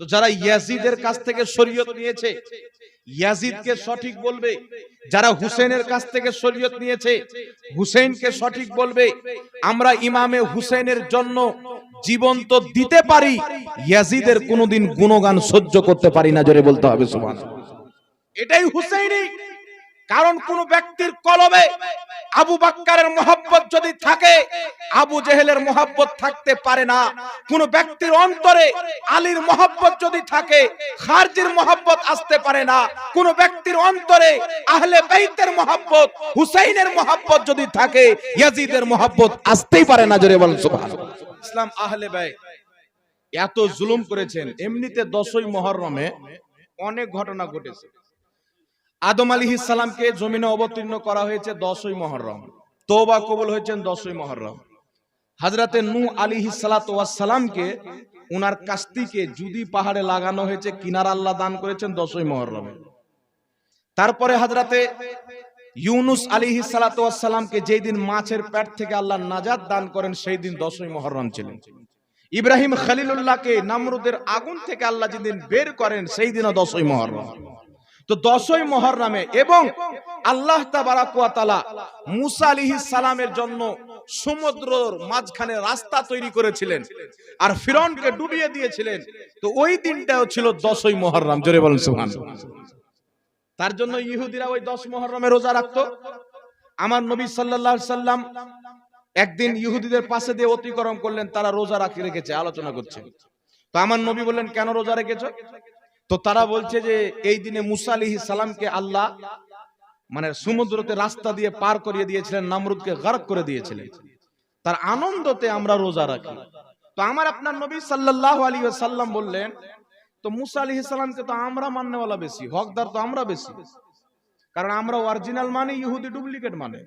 তো যারা ইয়াজিদের কাছ থেকে শরীয়ত নিয়েছে ইয়াজিদকে সঠিক বলবে। যারা হুসেনের কাছ থেকে শরীয়ত নিয়েছে হুসেনকে সঠিক বলবে আমরা ইমামে হুসেনের জন্য জীবন তো দিতে পারি ইয়াজিদের কোনোদিন গুণগান সহ্য করতে পারি না জোরে বলতে হবে সুবহান এটাই হুসেইনি। কারণ কোন ব্যক্তির কলবে আবু বাক্কারের মোহাব্বত যদি থাকে, আবু জেহেলের মোহাব্বত থাকতে পারে না। কোন ব্যক্তির অন্তরে আলীর মোহাব্বত যদি থাকে, খারজির মোহাব্বত আসতে পারে না। কোন ব্যক্তির অন্তরে আহলে বাইতের মোহাব্বত, হুসাইনের মোহাব্বত যদি থাকে, ইয়াজিদের মোহাব্বত আসতেই পারে না, জোরে বলেন সুবহানাল্লাহ। ইসলাম আহলে বাইত এত জুলুম করেছেন, এমনিতে দশই মহররমে অনেক ঘটনা ঘটেছে। আদম আলী ইসালামকে জমিনে অবতীর্ণ করা হয়েছে দশই মহরম। তোবা কবুল হয়েছেন দশই মহরম। হাজরাতে নু আলী সালামকে উনার কাস্তিকে জুদি পাহাড়ে লাগানো হয়েছে, কিনার আল্লাহ দান করেছেন দশই মহরমে। তারপরে হাজরাতে ইউনুস আলী সালামকে যেই দিন মাছের পেট থেকে আল্লাহ নাজাদ দান করেন, সেই দিন দশই মহরম ছিলেন ইব্রাহিম খালিলুল্লাহকে নামরুদের আগুন থেকে আল্লাহ যেদিন বের করেন, সেই দিনও দশই মহরম। তো দশই মহরমে এবং আল্লাহ তালা মুসা আলিহিস সালামের জন্য সমুদ্রর মাঝখানে রাস্তা তৈরি করেছিলেন আর ফিরনকে ডুবিয়ে দিয়েছিলেন। তো ওই দিনটাও ছিল দশই মহরম জোরে বলেন সুহান তার জন্য ইহুদিরা ওই দশ মহরমে রোজা রাখতো। আমার নবী আলাইহি সাল্লাম একদিন ইহুদিদের পাশে দিয়ে অতিক্রম করলেন, তারা রোজা রাখি রেখেছে, আলোচনা করছে। তো আমার নবী বললেন, কেন রোজা রেখেছো? তো তারা বলছে যে এই দিনে মুসা সালামকে আল্লাহ মানে সমুদ্রতে রাস্তা দিয়ে পার করিয়ে দিয়েছিলেন, নামরুদকে গারক করে দিয়েছিলেন। তার আনন্দতে আমরা রোজা রাখি। তো আমার আপনার নবী সাল্লাল্লাহু আলাইহি সাল্লাম বললেন, তো মুসা আলিহি সালামকে তো আমরা মাননেওয়ালা বেশি, হকদার তো আমরা বেশি। কারণ আমরা অরিজিনাল মানে ইহুদি ডুপ্লিকেট মানে।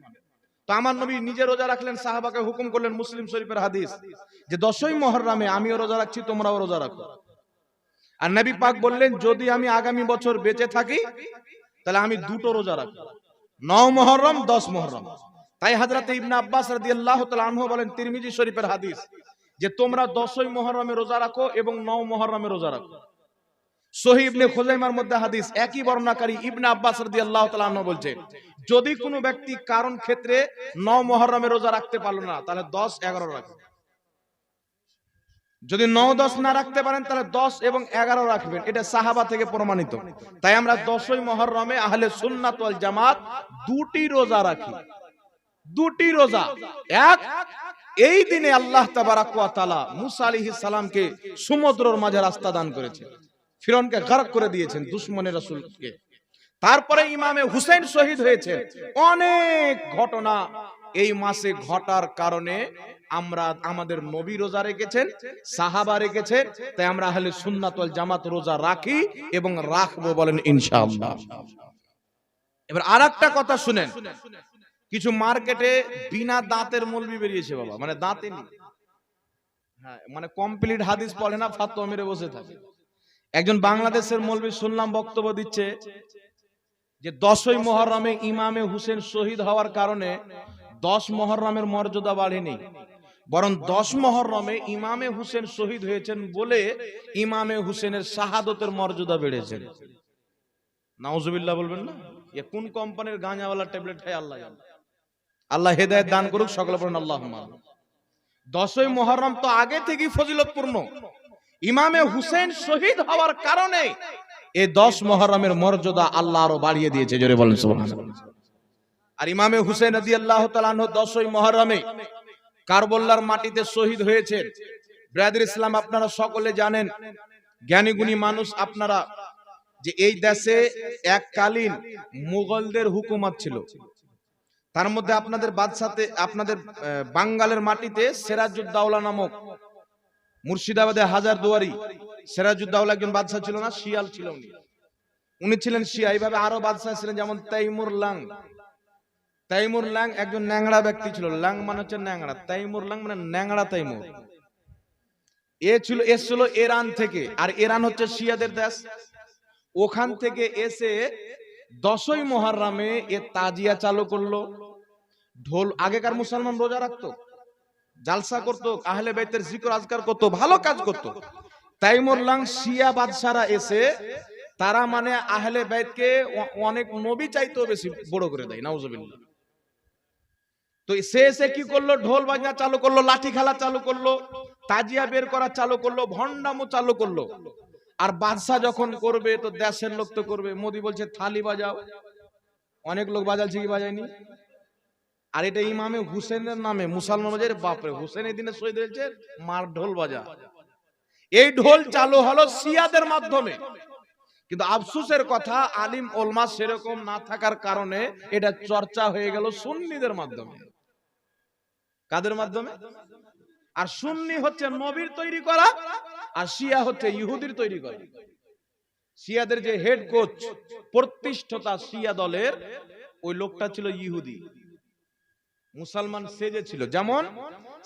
তো আমার নবী নিজে রোজা রাখলেন, সাহাবাকে হুকুম করলেন মুসলিম শরীফের হাদিস যে দশই মহরমে আমিও রোজা রাখছি, তোমরাও রোজা রাখো। আর নবী পাক বললেন যদি আমি আগামী বছর বেঁচে থাকি তাহলে আমি দুটো রোজা রাখব। নও মহরম দশ মহরম তাই হাজরাতে ইবনে আব্বাস রাদিয়াল্লাহু তাআলা আনহু বলেন তিরমিজি শরীফের হাদিস যে তোমরা দশই মহরমে রোজা রাখো এবং নও মহরমে রোজা রাখো। সহি ইবনে খুজাইমার মধ্যে হাদিস একই বর্ণনাকারী ইবনে আব্বাস রাদিয়াল্লাহু তাআলা আনহু বলছে যদি কোনো ব্যক্তি কারণ ক্ষেত্রে নও মহরমে রোজা রাখতে পারল না তাহলে দশ এগারো রাখবে যদি নয় দশ না রাখতে পারেন, তাহলে দশ এবং এগারো রাখবেন। এটা সাহাবা থেকে প্রমাণিত। তাই আমরা দশই মহরমে আহলে সুন্নাত জামাত দুটি রোজা রাখি। দুটি রোজা। এক, এই দিনে আল্লাহ তাবারাক মুসা আলাইহিস সালামকে সমুদ্রের মাঝে রাস্তা দান করেছেন ফিরনকে গারক করে দিয়েছেন দুশমনের রাসূলকে। তারপরে ইমামে হুসেন শহীদ হয়েছে। অনেক ঘটনা এই মাসে ঘটার কারণে আমরা আমাদের নবী রোজা রেখেছেন, সাহাবা রেখেছেন তাই আমরা আহলে সুন্নাত ওয়াল জামাত রোজা রাখি এবং রাখব বলেন ইনশাআল্লাহ। এবার আরেকটা কথা শুনেন, কিছু মার্কেটে বিনা দাঁতের মলবি বেরিয়েছে বাবা মানে দাঁতে হ্যাঁ মানে কমপ্লিট হাদিস পড়ে না, ফাতোয়া মেরে বসে থাকে। একজন বাংলাদেশের মলবি শুনলাম বক্তব্য দিচ্ছে যে দশই মহরমে ইমামে হুসেন শহীদ হওয়ার কারণে দশ মহরমের মর্যাদা বাড়েনি। বরং দশ মহরমে ইমামে হুসেন শহীদ হয়েছেন বলে ইমামে হুসেনের শাহাদতের মর্যাদা বেড়েছে নাউজুবিল্লাহ বলবেন না? এ কোন কোম্পানির গাঁজাওয়ালা ট্যাবলেট খায় আল্লাহ। আল্লাহ হেদায়েত দান করুক, সকলে বলেন আল্লাহ দশই মহরম তো আগে থেকেই ফজিলতপূর্ণ। ইমামে হুসেন শহীদ হওয়ার কারণে এই দশ মহরমের মর্যাদা আল্লাহ আরও বাড়িয়ে দিয়েছে। জোরে বলেন সুবহানাল্লাহ। আর ইমামে হুসেন রাজি আল্লাহ দশই মহরমে কারবল্লার মাটিতে শহীদ হয়েছে ব্রাদার ইসলাম, আপনারা সকলে জানেন জ্ঞানী গুণী মানুষ আপনারা, যে এই দেশে এককালীন মুঘলদের হুকুমত ছিল। তার মধ্যে আপনাদের বাদশাতে, আপনাদের বাঙ্গালের মাটিতে সেরাজুদ্দাউলা নামক মুর্শিদাবাদে হাজার দুয়ারি। সিরাজউদ্দৌলা একজন বাদশা ছিল না, শিয়াল ছিল উনি। উনি ছিলেন শিয়া, এইভাবে আরও বাদশা ছিলেন, যেমন তাইমুর লাং। তাইমুর লাং একজন ন্যাংড়া ব্যক্তি ছিল। লাং মানে হচ্ছে ন্যাংড়া। তাইমুর লাং মানে ন্যাংড়া তাইমুর। এ ছিল এসছিল ইরান থেকে। আর ইরান হচ্ছে শিয়াদের দেশ। ওখান থেকে এসে দশই মহারামে এ তাজিয়া চালু করল। ঢোল আগেকার মুসলমান রোজা রাখতো, জালসা করতো, আহলে বাইতের জিকর আজকার করতো, ভালো কাজ করতো। তাইমুরলাং শিয়া বাদশারা এসে তারা মানে আহলে বাইতকে অনেক নবী চাইতেও বেশি বড় করে দেয়, নাউজুবিল্লাহ। তো সে এসে কি করল? ঢোল বাজনা চালু করল, লাঠি খেলা চালু করল, তাজিয়া বের করা চালু করল ভন্ডামো চালু করল। আর বাদশাহ যখন করবে, তো দেশের লোক তো করবে। মোদি বলছে, থালি বাজাও। অনেক লোক বাজালছে কি বাজায়নি। আর এটা ইমামে হুসেনের নামে, মুসলমান বাজারে, বাপরে, হুসেন এই দিনে শহীদ হয়েছে, মার ঢোল বাজা। এই ঢোল চালু হলো সিয়াদের মাধ্যমে। কিন্তু আফসুসের কথা, আলিম ওলমা সেরকম না থাকার কারণে এটা চর্চা হয়ে গেল সুন্নিদের মাধ্যমে। কাদের মাধ্যমে? আর সুন্নি হচ্ছে নবীর তৈরি করা, আর শিয়া হচ্ছে ইহুদির তৈরি করা। শিয়াদের যে হেড কোচ প্রতিষ্ঠতা শিয়া দলের, ওই লোকটা ছিল ইহুদি। মুসলমান সেজে ছিল, যেমন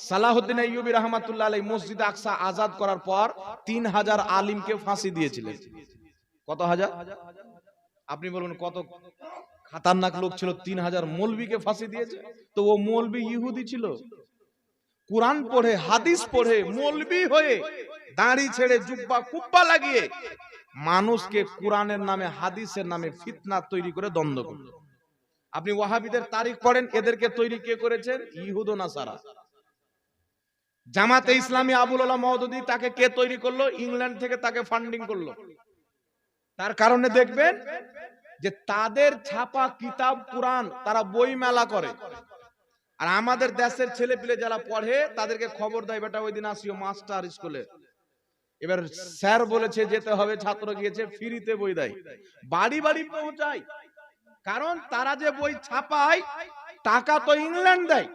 সালাহুদ্দিন আইয়ুবী রহমাতুল্লাহ আলাই মসজিদ আকসা আজাদ করার পর তিন হাজার আলিমকে ফাঁসি দিয়েছিলেন। কত হাজার? আপনি বলুন কত? খাতারনাক লোক ছিল, তিন হাজার মৌলবীকে ফাঁসি দিয়েছে। তো ও মৌলবী ইহুদি ছিল। কোরআন পড়ে, হাদিস পড়ে মৌলবী হয়ে দাঁড়ি ছেড়ে জুব্বা কুব্বা লাগিয়ে মানুষকে কোরআনের নামে, হাদিসের নামে ফিতনা তৈরি করে দ্বন্দ্ব করল। আপনি ওয়াহাবিদের তারিখ পড়েন, এদেরকে তৈরি কে করেছেন? ইহুদ নাসারা। জামাতে ইসলামী আবুল আলাহ মহদুদি তাকে কে তৈরি করল? ইংল্যান্ড থেকে তাকে ফান্ডিং করল। তার কারণে দেখবেন যে তাদের ছাপা কিতাব, কোরআন তারা বই মেলা করে। আর আমাদের দেশের ছেলে পিলে যারা পড়ে, তাদেরকে খবর দেয়, বেটা, ওই দিন আসিও মাস্টার স্কুলে। এবার স্যার বলেছে, যেতে হবে। ছাত্র গিয়েছে, ফ্রিতে বই দেয়। বাড়ি বাড়ি পৌঁছায়। কারণ তারা যে বই ছাপায়, টাকা তো ইংল্যান্ড দেয়।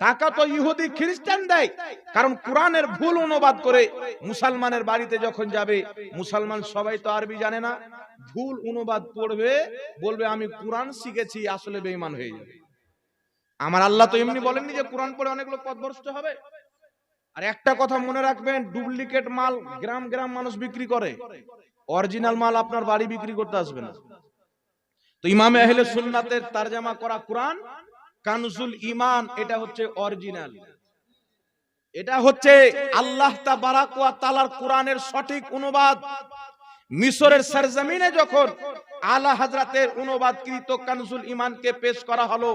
টাকা তো ইহুদি খ্রিস্টান দেয়। কারণ কোরআনের ভুল অনুবাদ করে মুসলমানের বাড়িতে যখন যাবে, মুসলমান সবাই তো আরবি জানে না। ভুল অনুবাদ পড়বে, বলবে, আমি কোরআন শিখেছি, আসলে বেঈমান হয়ে যাবে। আমার আল্লাহ তো এমনি বলেননি যে কোরআন পড়ে অনেক লোক পথভ্রষ্ট হবে। আর একটা কথা মনে রাখবেন, ডুপ্লিকেট মাল গ্রাম গ্রাম মানুষ বিক্রি করে। অরিজিনাল মাল আপনার বাড়ি বিক্রি করতে আসবে না। তো ইমামে আহলে সুন্নাতের তারজামা করা কোরআন কানজুল ইমান এটা হচ্ছে অরিজিনাল। এটা হচ্ছে আল্লাহ তাবারাক ওয়া তাআলার কোরআনের সঠিক অনুবাদ। মিশরের সরজমিনে যখন আলা হাজরাতের অনুবাদকৃত কানজুল ইমানকে পেশ করা হলো।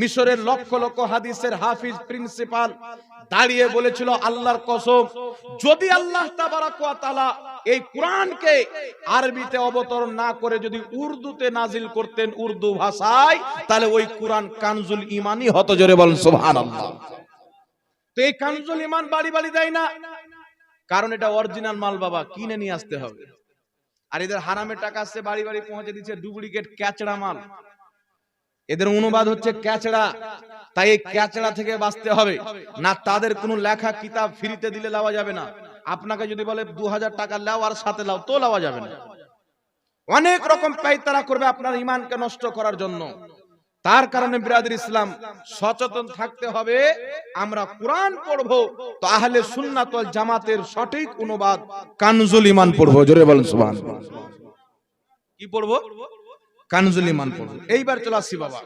মিশরের লক্ষ লক্ষ হাদিসের হাফিজ প্রিন্সিপাল দাঁড়িয়ে বলেছিল, আল্লাহর কসম, যদি আল্লাহ তাআলা এই কোরআনকে আরবিতে অবতরণ না করে যদি উর্দুতে নাজিল করতেন উর্দু ভাষায়, তাহলে ওই কোরআন কানজুল ইমানই হতো জোরে বলেন, সুবহানাল্লাহ। তো এই কানজুল ইমান বাড়ি বাড়ি দেয় না। কারণ এটা অরিজিনাল মাল বাবা, কিনে নিয়ে আসতে হবে। আর এদের হারামের টাকা আসছে, বাড়ি বাড়ি পৌঁছে দিচ্ছে ডুপ্লিকেট ক্যাচড়া মাল। এদের অনুবাদ হচ্ছে ক্যাচড়া। তাই এই ক্যাচড়া থেকে বাঁচতে হবে। না তাদের কোনো লেখা, কিতাব ফ্রিতে দিলে লাওয়া যাবে না। আপনাকে যদি বলে দু হাজার টাকা লাও আর সাথে লাও, তো লাওয়া যাবে না। অনেক রকম পাইতারা করবে আপনার ইমানকে নষ্ট করার জন্য। তার কারণে বিরাদের ইসলাম সচেতন থাকতে হবে। আমরা কোরআন পড়ব, তো আহলে সুন্নাত জামাতের সঠিক অনুবাদ কানজুল ইমান পড়ব। জোরে বলেন, সুবহানাল্লাহ। কি পড়ব? কানজুল ইমান পড়ব। এইবার চলে আসছি বাবা,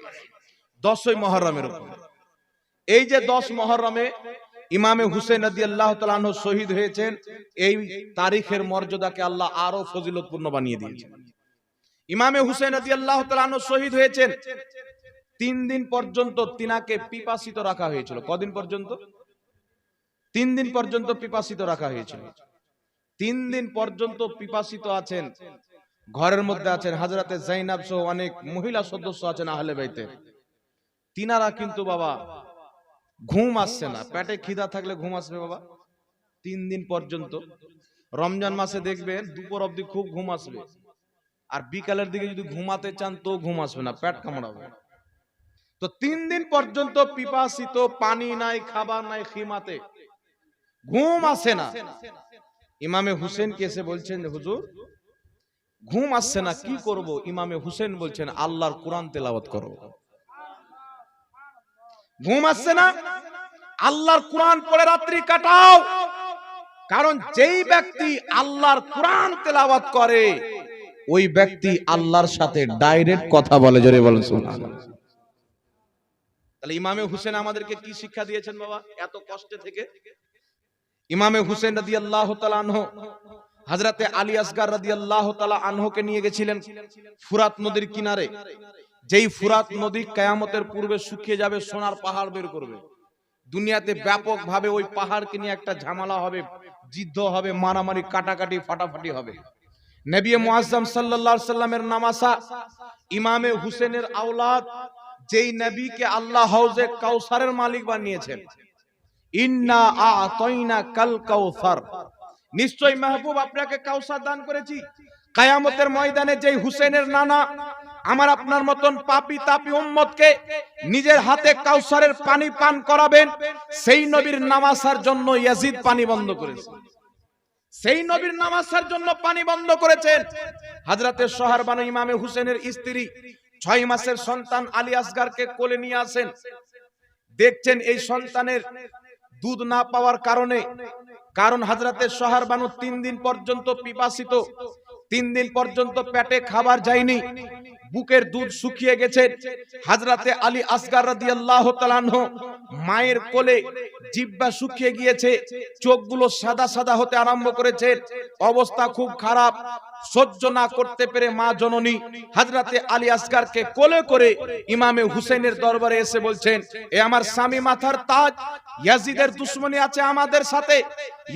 দশই মহরমের উপর। এই যে দশ মহরমে ইমামে হুসেন রাদি আল্লাহ তালাহ শহীদ হয়েছেন, এই তারিখের মর্যাদাকে আল্লাহ আরও ফজিলতপূর্ণ বানিয়ে দিয়েছেন। ইমামে হুসেন রাদি আল্লাহ তালাহ শহীদ হয়েছেন তিন দিন পর্যন্ত তিনাকে পিপাসিত রাখা হয়েছিল। কদিন পর্যন্ত? তিন দিন পর্যন্ত পিপাসিত রাখা হয়েছিল। তিন দিন পর্যন্ত পিপাসিত আছেন, ঘরের মধ্যে আছেন হাজরাতে জাইনাব সহ অনেক মহিলা সদস্য আছেন আহলে বাইতে। তিনারা কিন্তু বাবা ঘুম আসছে না। পেটে খিদা থাকলে ঘুম আসবে বাবা। তিন দিন পর্যন্ত। রমজান মাসে দেখবেন দুপুর অবধি খুব ঘুম আসবে। আর বিকালের দিকে যদি ঘুমাতে চান তো ঘুম আসবে না, পেট কামড়াবে। তো তিন দিন পর্যন্ত পিপাসিত, পানি নাই, খাবার নাই খিমাতে। ঘুম আসে না। ইমামে হুসেন কে এসে বলছেন হুজুর, ঘুম আসছে না, কি করব? ইমামে হুসেন বলছেন, আল্লাহর কোরআন তেলাওয়াত করো। ঘুম আসছে না। আল্লাহর কোরআন পড়ে রাত্রি কাটাও। কারণ যেই ব্যক্তি আল্লাহর কোরআন তেলাওয়াত করে, ওই ব্যক্তি আল্লাহর সাথে ডাইরেক্ট কথা বলে, জোরে বলেন, সুবহানাল্লাহ। তাহলে ইমামে হুসেন আমাদেরকে কি শিক্ষা দিয়েছেন বাবা? এত কষ্টে থেকে? ইমামে হুসেন রাদি আল্লাহ হাজরাতে আলী আসগার রাদি আল্লাহ আনহকে নিয়ে গেছিলেন ফুরাত নদীর কিনারে। যেই ফুরাত নদী কেয়ামতের পূর্বে শুকিয়ে যাবে, সোনার পাহাড় বের করবে। দুনিয়াতে ব্যাপক ভাবে ওই পাহাড়কে নিয়ে একটা ঝামেলা হবে যুদ্ধ হবে, মারামারি, কাটাকাটি, ফাটাফাটি হবে। নবী মুআজ্জম সাল্লাল্লাহু সাল্লামের নামাসা ইমামে হুসেনের আওলাদ যেই নবীকে আল্লাহ হাউজে কাউসারের মালিক বানিয়েছেন। ইন্না আতাইনা কাল কাউসার। নিশ্চয় মাহবুব, আপনাকে কাউসার দান করেছি। কায়ামতের ময়দানে যেই হুসেনের নানা, আমার আপনার মতন পাপি তাপি উম্মতকে নিজের হাতে কাউসারের পানি পান করাবেন, সেই নবীর নামাসার জন্য ইয়াজিদ পানি বন্ধ করেছে। সেই নবীর নামাজের জন্য পানি বন্ধ করেছেন। হাজরাতে সোহার বানু ইমামে হুসেনের স্ত্রী ছয় মাসের সন্তান আলী আসগারকে কোলে নিয়ে আসেন। দেখছেন এই সন্তানের দুধ না পাওয়ার কারণে। কারণ হাজরাতে সোহার বানু তিন দিন পর্যন্ত পিপাসিত। তিন দিন পর্যন্ত পেটে খাবার যায়নি। বুকের দুধ শুকিয়ে গেছে। হাজরাতে আলী আসগার রাদিয়াল্লাহু তাআলা মায়ের কোলে জিব্বা শুকিয়ে গিয়েছে। চোখগুলো সাদা সাদা হতে আরম্ভ করেছে। অবস্থা খুব খারাপ। সহ্য না করতে পেরে মা জননী হাজরাতে আলী আসগারকে কোলে করে ইমামে হুসেনের দরবারে এসে বলছেন, এ আমার স্বামী মাথার তাজ, ইয়াজিদের দুশ্মনী আছে আমাদের সাথে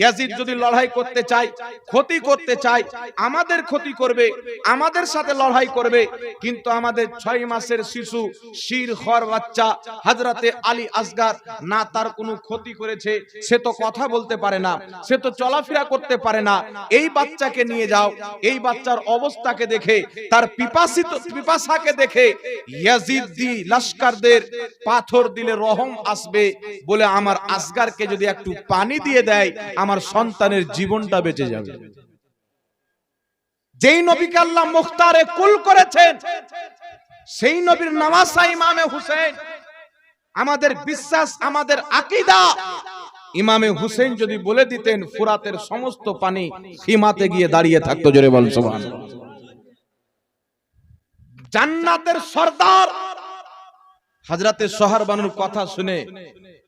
ইয়াজিদ যদি লড়াই করতে চায়, ক্ষতি করতে চায়, আমাদের ক্ষতি করবে, আমাদের সাথে লড়াই করবে, কিন্তু আমাদের ছয় মাসের শিশু, শির খর বাচ্চা, হাজরাতে আলী আসগার না তার কোনো ক্ষতি করেছে, সে তো কথা বলতে পারে না, সে তো চলাফেরা করতে পারে না। এই বাচ্চাকে নিয়ে যাও, এই বাচ্চার অবস্থাকে দেখে, তার পিপাসিত, পিপাসাকে দেখে ইয়াজিদ দি লস্করদের পাথর দিলে রহম আসবে বলে আমার আসগারকে যদি একটু পানি দিয়ে দেয় আমার সন্তানের জীবনটা বেঁচে যাবে। যেই নবীকে আল্লাহ মুখতারে কুল করেছেন, সেই নবীর নামাজা ইমামে হুসেন। আমাদের বিশ্বাস, আমাদের আকিদা। ইমামে হুসেন যদি বলে দিতেন, ফুরাতের সমস্ত পানি সীমাতে গিয়ে দাঁড়িয়ে থাকতো, জোরে বল সুবহান জান্নাতের সর্দার। হাজরাতে সোহার বানুর কথা শুনে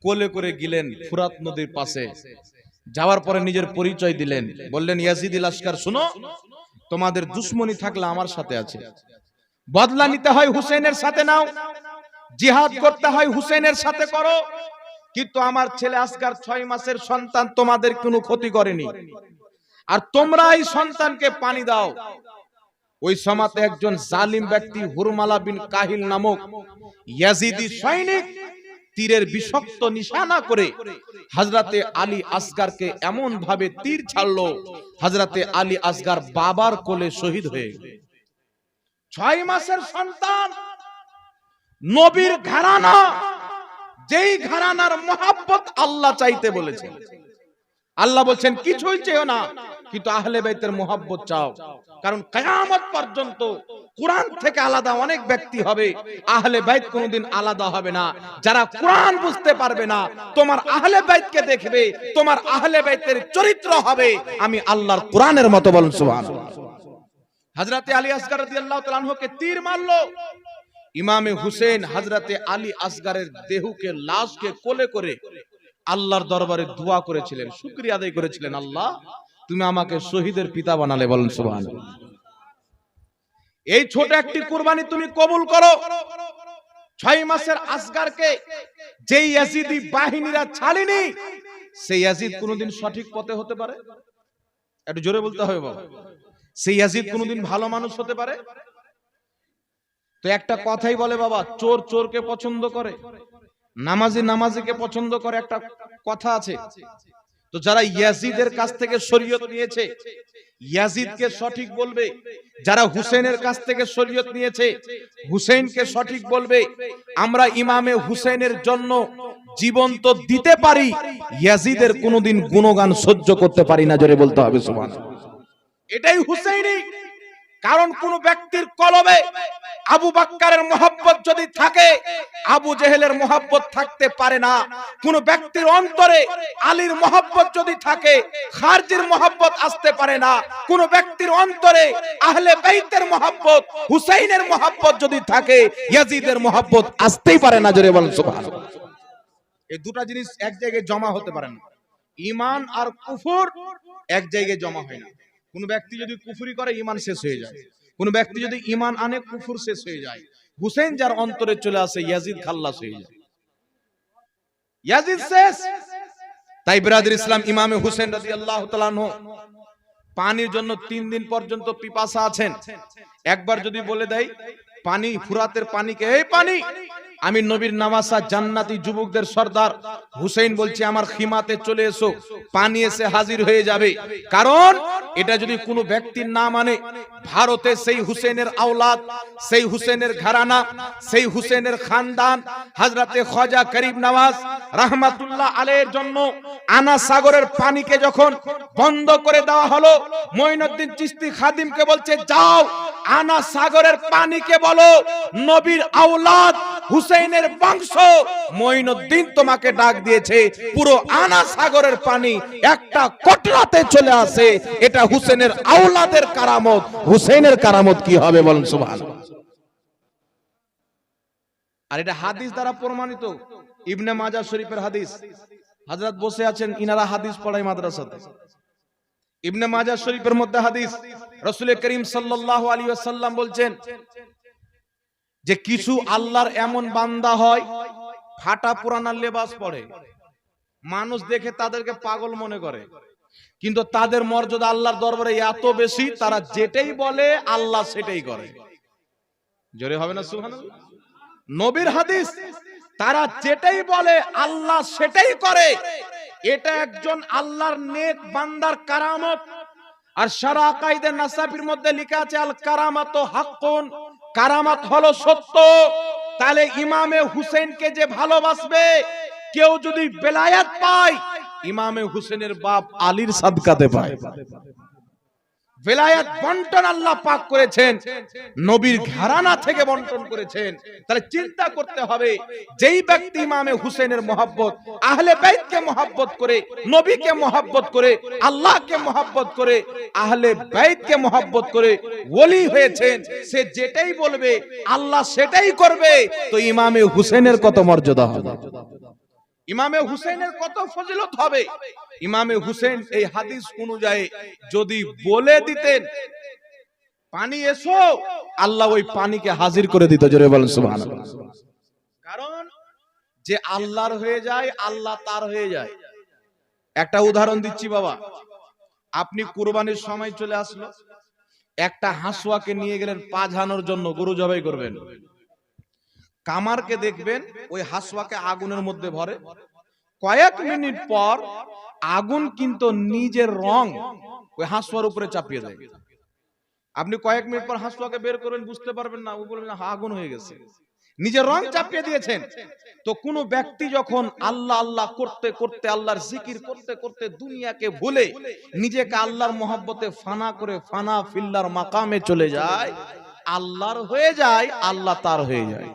কোলে করে গেলেন ফুরাত নদীর পাশে। যাওয়ার পরে নিজের পরিচয় দিলেন। বললেন ইয়াজিদি লাস্কার শুনো, তোমাদের দুশ্মনী থাকলে আমার সাথে আছে। বদলা নিতে হয় হুসেনের সাথে নাও, জিহাদ করতে হয় হুসেনের সাথে করো। কিন্তু আমার ছেলে আসকার ছয় মাসের সন্তান তোমাদের কোনো ক্ষতি করেনি। আর তোমরা এই সন্তানকে পানি দাও। ওই সমাতে একজন জালিম ব্যক্তি হুরমালা বিন কাহিল নামক ইয়াজিদি সৈনিক তীরের বিষাক্ত নিশানা করে হাজরাতে আলী আসগারকে এমন ভাবে তীর ছাড়লো হাজরাতে আলী আসগার বাবার কোলে শহীদ হয়ে ছয় মাসের সন্তান, নবীর ঘরানা, যেই ঘরানার মহাব্বত আল্লাহ চাইতে বলেছেন। আল্লাহ বলছেন, কিছুই চেও না কিন্তু আহলে বাইতের মোহাব্বত চাও। কারণ কিয়ামত পর্যন্ত কোরআন থেকে আলাদা অনেক ব্যক্তি হবে। আহলে বাইত কোনোদিন আলাদা হবে না। যারা কোরআন বুঝতে পারবে না, তোমার আহলে বাইতকে দেখবে, তোমার আহলে বাইতের চরিত্র হবে। আমি আল্লাহর কোরআনের মতো বলুন, সুবহানাল্লাহ। হযরতে আলী আসগার রাদিয়াল্লাহু তাআলা আনহুকে তীর মারলো। ইমামে হুসেন হযরতে আলী আসগারের দেহকে, লাশকে কোলে করে আল্লাহর দরবারে দোয়া করেছিলেন। শুকরিয়া আদায় করেছিলেন, আল্লাহ। তুমি আমাকে শহীদের পিতা বানালে, বলেন সুবহানাল্লাহ। এই ছোট একটি কুরবানি তুমি কবুল করো। ছয় মাসের আসগারকে যেই ইয়াজিদি বাহিনীরা ছাড়েনি, সেই ইয়াজিদ কোনোদিন সঠিক পথে হতে পারে? একটু জোরে বলতে হবে বাবা। সেই ইয়াজিদ কোনোদিন ভালো মানুষ হতে পারে? তো একটা কথাই বলে বাবা, চোর চোরকে পছন্দ করে, নামাজি নামাজিকে পছন্দ করে একটা কথা আছে। তো যারা ইয়াজিদের কাছ থেকে শরীয়ত নিয়েছে ইয়াজিদকে সঠিক বলবে। যারা হুসেনের কাছ থেকে শরীয়ত নিয়েছে হুসেনকে সঠিক বলবে আমরা ইমামে হুসেনের জন্য জীবন তো দিতে পারি ইয়াজিদের কোনোদিন গুণগান সহ্য করতে পারি না জোরে বলতে হবে সুবহানাল্লাহ। এটাই হুসেইনি। কারণ কোন ব্যক্তির কলবে আবু বাক্কারের মোহাব্বত যদি থাকে, আবু জেহেলের মোহাব্বত থাকতে পারে না। কোন ব্যক্তির অন্তরে আলীর মোহাব্বত যদি থাকে, খারজির মোহাব্বত আসতে পারে না। কোন ব্যক্তির অন্তরে আহলে বাইতের মোহাব্বত, হুসাইনের মোহাব্বত যদি থাকে, ইয়াজিদের মোহাব্বত আসতেই পারে না, জোরে বলেন সুবহানাল্লাহ। এই দুটা জিনিস এক জায়গায় জমা হতে পারে না। ইমান আর কুফর এক জায়গায় জমা হয় না। কোন ব্যক্তি যদি কুফরি করে ইমান শেষ হয়ে যায়। কোন ব্যক্তি যদি ইমান আনে, কুফর শেষ হয়ে যায়। হুসেন যার অন্তরে চলে আসে, ইয়াজিদ খাল্লাস হয়ে যায়। ইয়াজিদ শেষ। তাই বিরাদের ইসলাম ইমামে হুসেন রাজি আল্লাহ পানির জন্য তিন দিন পর্যন্ত পিপাসা আছেন। একবার যদি বলে দেয়, পানি, ফুরাতের পানিকে, এই পানি আমি নবীর নামাসা জান্নাতি যুবকদের সর্দার হুসেন বলছে, আমার খিমাতে চলে এসো, পানি এসে হাজির হয়ে যাবে। কারণ এটা যদি কোনো ব্যক্তির না মানে ভারতে সেই হুসেনের আওলাদ, সেই হুসেনের ঘরানা, সেই হুসেনের খানদান, হাজরাতে খাজা করিম নওয়াজ রাহমাতুল্লাহ আলের জন্য আনা সাগরের পানিকে যখন বন্ধ করে দেওয়া হলো, মঈনুদ্দিন চিস্তি খাদিমকে বলছে, যাও, আনা সাগরের পানিকে বলো, নবীর আওলাদ হুসেনের বংশ। মঈনুদ্দিন তোমাকে ডাক দিয়েছে, পুরো আনা সাগরের পানি একটা কটরাতে চলে আসে। এটা হুসেনের আওলাদের কারামত। হুসেনের কারামত কি হবে বলেন সুবহানাল্লাহ। আর এটা হাদিস দ্বারা প্রমাণিত। ইবনে মাজা শরীফের হাদিস। হযরত বসে আছেন, ইনারা হাদিস পড়ায় মাদ্রাসাতে। ইবনে মাজা শরীফের মধ্যে হাদিস। রাসূল করিম সাল্লাল্লাহু আলাইহি ওয়াসাল্লাম বলছেন যে কিছু আল্লাহর এমন বান্দা হয় ফাটা পুরানা লেবাস পড়ে মানুষ দেখে তাদেরকে পাগল মনে করে। কিন্তু তাদের মর্যাদা আল্লাহর দরবারে এত বেশি তারা যেটাই বলে আল্লাহ সেটাই করে। জোরে হবে না সুবহানাল্লাহ? নবীর হাদিস তারা যেটাই বলে আল্লাহ সেটাই করে। এটা একজন আল্লাহর নেক বান্দার কারামত। আর সারা আকাইদের নাসাফির মধ্যে লেখা আছে আল কারামাত হাক্কুন। কারামাত হলো সত্য। তাহলে ইমামে হুসেনকে যে ভালোবাসবে, কেউ যদি বেলায়াত পায়, ইমামে হুসেনের বাপ আলীর সাদকাতে পায়। বেলায়াত বন্টন আল্লাহ পাক করেছেন, নবীর ঘরানা থেকে বন্টন করেছেন। তাহলে চিন্তা করতে হবে, যেই ব্যক্তি ইমামে হুসেনের মোহাব্বত, আহলে বাইতকে মোহাব্বত করে, নবীকে মোহাব্বত করে, আল্লাহকে মোহাব্বত করে, আহলে বাইতকে মোহাব্বত করে ওলি হয়েছেন, সে যেটাই বলবে, আল্লাহ সেটাই করবে, তো ইমামে হুসেনের কত মর্যাদা হবে? ইমামে হুসেনের কত ফজিলত হবে? ইমামে হুসেন এই হাদিস অনুযায়ী যদি বলে দিতেন পানি এসো আল্লাহ ওই পানিকে হাজির করে দিত জোরে বলেন সুবহানাল্লাহ। কারণ যে আল্লাহর হয়ে যায় আল্লাহ তার হয়ে যায়। একটা উদাহরণ দিচ্ছি বাবা। আপনি কুরবানির সময় চলে আসলো একটা হাঁসুয়াকে নিয়ে গেলেন পা ঝানোর জন্য গরু জবাই করবেন। কামারকে দেখবেন ওই হাসুয়াকে আগুনের মধ্যে ভরে। কয়েক মিনিট পর আগুন কিন্তু নিজের রং ওই হাসুয়ার উপরে চাপিয়ে দেয়। আপনি কয়েক মিনিট পর হাসুয়াকে বের করবেন বুঝতে পারবেন না ও বলবেন আগুন হয়ে গেছে। নিজের রং চাপিয়ে দিয়েছেন। তো কোনো ব্যক্তি যখন আল্লাহ আল্লাহ করতে করতে, আল্লাহর জিকির করতে করতে দুনিয়াকে ভুলে নিজেকে আল্লাহর মহব্বতে ফানা করে ফানা ফিল্লার মাকামে চলে যায়, আল্লাহর হয়ে যায়, আল্লাহ তার হয়ে যায়।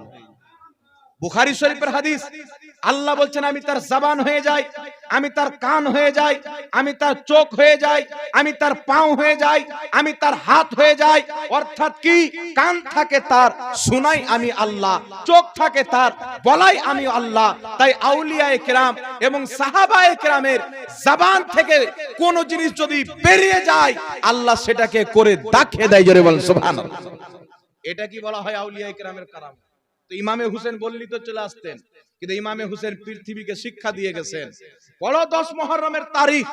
বুখারী শরীফের হাদিস, আল্লাহ বলছেন, আমি তার জবান হয়ে যাই, আমি তার কান হয়ে যাই, আমি তার চোখ হয়ে যাই, আমি তার পাও হয়ে যাই, আমি তার হাত হয়ে যাই। অর্থাৎ কি? কান থাকে তার, শুনাই আমি আল্লাহ, চোখ থাকে তার, বলাই আমি আল্লাহ। তাই আউলিয়ায়ে কেরাম এবং সাহাবায়ে কেরামের জবান থেকে কোন জিনিস যদি পেরিয়ে যায়, আল্লাহ সেটাকে করে দেখিয়ে দেয়, জোরে বলেন, সুবহানাল্লাহ। এটা কি বলা হয় আউলিয়ায়ে কেরামের কারাম? তো ইমামে হুসেন বললি তো চলে আসতেন, কিন্তু ইমামে হুসেন পৃথিবীকে শিক্ষা দিয়ে গেছেন। বলো দশ মহরমের তারিখ।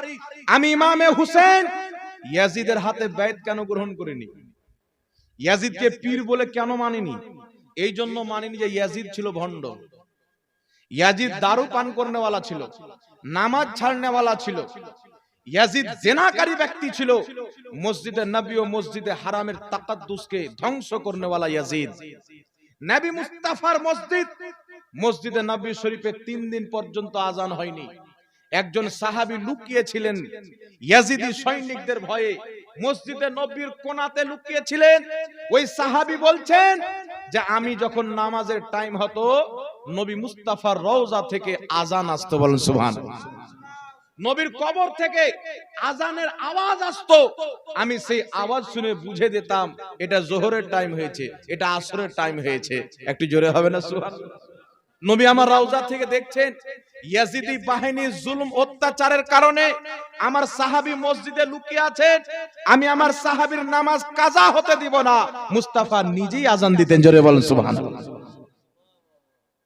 আমি ইমামে হুসেন, ইয়াজিদের হাতে বেদ কেন গ্রহণ করিনি? ইয়াজিদকে পীর বলে কেন মানিনি? এই জন্য মানিনি যে ইয়াজিদ ছিল ভণ্ড। ইয়াজিদ দারু পান করনেওয়ালা ছিল, নামাজ ছাড়নেওয়ালা ছিল। ইয়াজিদ জেনাকারী ব্যক্তি ছিল, মসজিদে নবী ও মসজিদে হারামের তাকাদ্দুসকে ধ্বংস করনেওয়ালা ইয়াজিদ। নবী মুস্তাফার মসজিদ। মসজিদে নবী শরীফে তিন দিন পর্যন্ত আজান হয়নি। একজন সাহাবী লুকিয়েছিলেন। ইয়াজিদি সৈনিকদের ভয়ে মসজিদে নবীর কোনাতে লুকিয়েছিলেন। ওই সাহাবি বলছেন যে, আমি যখন নামাজের টাইম হতো, নবী মুস্তাফার রওজা থেকে আজান আসতো বলেন সুবহানাল্লাহ। নবীর কবর থেকে আজানের আওয়াজ আসতো। আমি সেই আওয়াজ শুনে বুঝে দিতাম এটা জোহরের টাইম হয়েছে এটা আসরের টাইম হয়েছে। একটু জোরে হবে না সুবহানাল্লাহ নবী আমার রওজা থেকে দেখছেন ইয়াজিদি বাহিনীর জুলুম অত্যাচারের কারণে আমার সাহাবী মসজিদে লুকিয়ে আছেন। আমি আমার সাহাবীর নামাজ কাজা হতে দিব না। মুস্তাফা নিজেই আজান দিতেন জোরে বলেন সুবহানাল্লাহ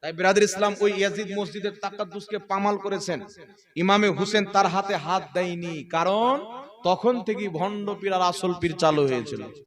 তাই বিরাদের ইসলাম ওই ইয়াজিদ মসজিদের তাকাদ্দুসকে পামাল করেছেন। ইমামে হুসেন তার হাতে হাত দেয়নি, কারণ তখন থেকেই ভণ্ড পীর আর আসল পীর চালু হয়েছিল।